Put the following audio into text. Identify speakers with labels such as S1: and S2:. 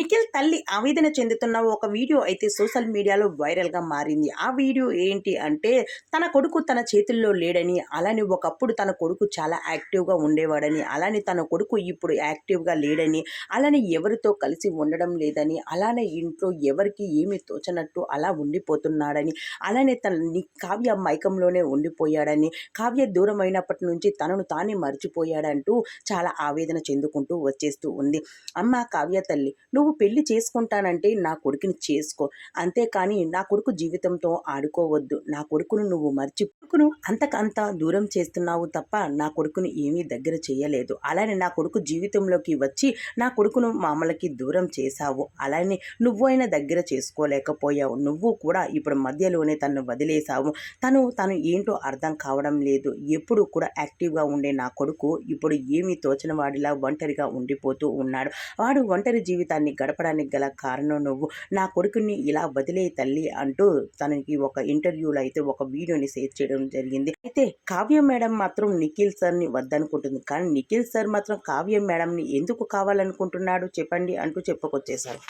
S1: నిఖిల్ తల్లి ఆవేదన చెందుతున్న ఒక వీడియో అయితే సోషల్ మీడియాలో వైరల్గా మారింది. ఆ వీడియో ఏంటి అంటే తన కొడుకు తన చేతుల్లో లేడని అలానే ఒకప్పుడు తన కొడుకు చాలా యాక్టివ్గా ఉండేవాడని అలానే తన కొడుకు ఇప్పుడు యాక్టివ్గా లేడని అలానే ఎవరితో కలిసి ఉండడం లేదని అలానే ఇంట్లో ఎవరికి ఏమి తోచనట్టు అలా ఉండిపోతున్నాడని అలానే తన కావ్య మైకంలోనే ఉండిపోయాడని కావ్య దూరమైనప్పటి నుంచి తనను తానే మర్చిపోయాడంటూ చాలా ఆవేదన చెందుకుంటూ వచ్చేస్తూ ఉంది. అమ్మ కావ్య తల్లి నువ్వు నువ్వు పెళ్ళి చేసుకుంటానంటే నా కొడుకుని చేసుకో. అంతేకాని నా కొడుకు జీవితంతో ఆడుకోవద్దు. నా కొడుకును నువ్వు మర్చి కొడుకును అంతకంత దూరం చేస్తున్నావు తప్ప నా కొడుకుని ఏమీ దగ్గర చేయలేదు. అలానే నా కొడుకు జీవితంలోకి వచ్చి నా కొడుకును మామలకి దూరం చేశావు. అలానే నువ్వు అయినా దగ్గర చేసుకోలేకపోయావు. నువ్వు కూడా ఇప్పుడు మధ్యలోనే తను వదిలేశావు. తను తను ఏంటో అర్థం కావడం లేదు. ఎప్పుడు కూడా యాక్టివ్గా ఉండే నా కొడుకు ఇప్పుడు ఏమీ తోచిన వాడిలా ఒంటరిగా ఉండిపోతూ ఉన్నాడు. వాడు ఒంటరి జీవితాన్ని గడపడానికి గల కారణం నువ్వు. నా కొడుకుని ఇలా వదిలే తల్లి అంటూ తనకి ఒక ఇంటర్వ్యూలో అయితే ఒక వీడియోని షేర్ చేయడం జరిగింది. అయితే కావ్య మేడం మాత్రం నిఖిల్ సార్ని వద్దనుకుంటుంది. కానీ నిఖిల్ సార్ మాత్రం కావ్య మేడంని ఎందుకు కావాలనుకుంటున్నాడు చెప్పండి అంటూ చెప్పుకొచ్చేశారు.